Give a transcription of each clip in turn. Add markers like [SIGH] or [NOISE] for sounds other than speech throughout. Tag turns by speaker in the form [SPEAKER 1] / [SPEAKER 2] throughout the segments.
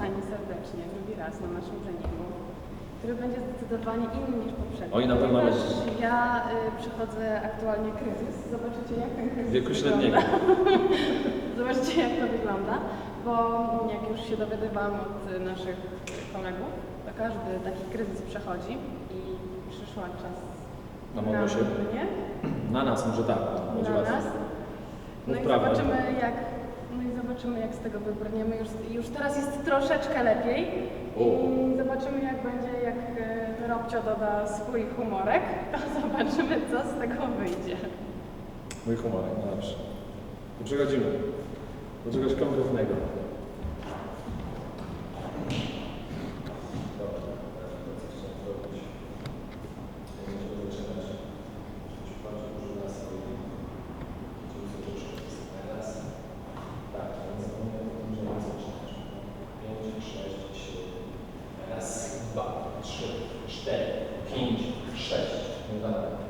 [SPEAKER 1] Pani serdecznie drugi raz na naszym treningu, który będzie zdecydowanie inny niż poprzedni.
[SPEAKER 2] Oj, na pewno
[SPEAKER 1] Ponieważ. Ja y, przechodzę aktualnie kryzys. Zobaczycie, jak ten kryzys
[SPEAKER 2] Wieku
[SPEAKER 1] wygląda.
[SPEAKER 2] średniego. [LAUGHS]
[SPEAKER 1] Zobaczcie, jak to wygląda, bo jak już się dowiadywałam od y, naszych kolegów, to każdy taki kryzys przechodzi i przyszła czas
[SPEAKER 2] Na Monosie?
[SPEAKER 1] mnie,
[SPEAKER 2] Na nas może tak. Będzie
[SPEAKER 1] na
[SPEAKER 2] łatwiej.
[SPEAKER 1] nas. No i zobaczymy jak, no i zobaczymy jak z tego wybrniemy. Już, już teraz jest troszeczkę lepiej i zobaczymy jak będzie, jak e, Robcio doda swój humorek, [LAUGHS] to zobaczymy co z tego wyjdzie.
[SPEAKER 2] Mój humorek, no dobrze. Przechodzimy do czegoś konkretnego.
[SPEAKER 3] 4, 5, 6. Niezależnie.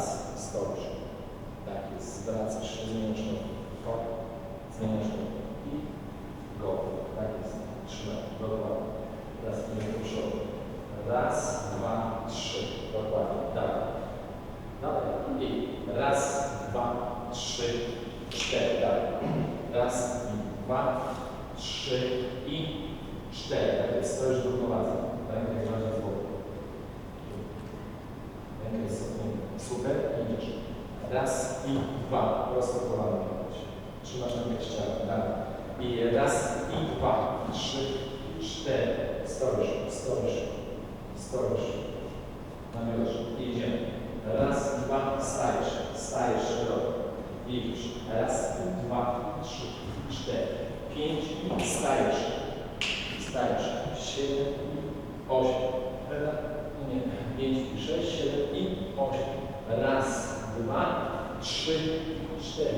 [SPEAKER 3] Raz, stoisz. Tak jest. Zwracasz się, zmieniasz nogę. Hop. Zmieniasz nogę. I go. Tak jest. Trzymaj. Dokładnie. Teraz idziesz do przodu. Raz, dwa, trzy. Dokładnie. Dalej. Dalej. I raz, dwa, trzy, cztery. Dalej. Raz, dwa, trzy i cztery. Tak jest. Stoisz w Raz i dwa. Prosto kolano. Trzymasz rękę ścianę. Dalej. I raz i dwa, trzy, cztery. Stoisz, stoisz, stoisz. Namierzasz. I idziemy. Raz, dwa, stajesz. Stajesz szeroko. Idziesz. Raz, dwa, trzy, cztery, pięć stajesz. Stajesz. Siedem osiem. 3, 4,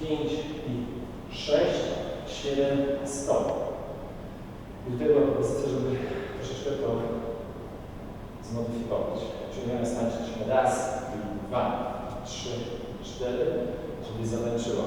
[SPEAKER 3] 5 i 6, 7, stop. I tutaj była propozycja, żeby troszeczkę to zmodyfikować. Czyli miałem znaczyć raz, dwa, trzy, cztery, żeby zamęczyła.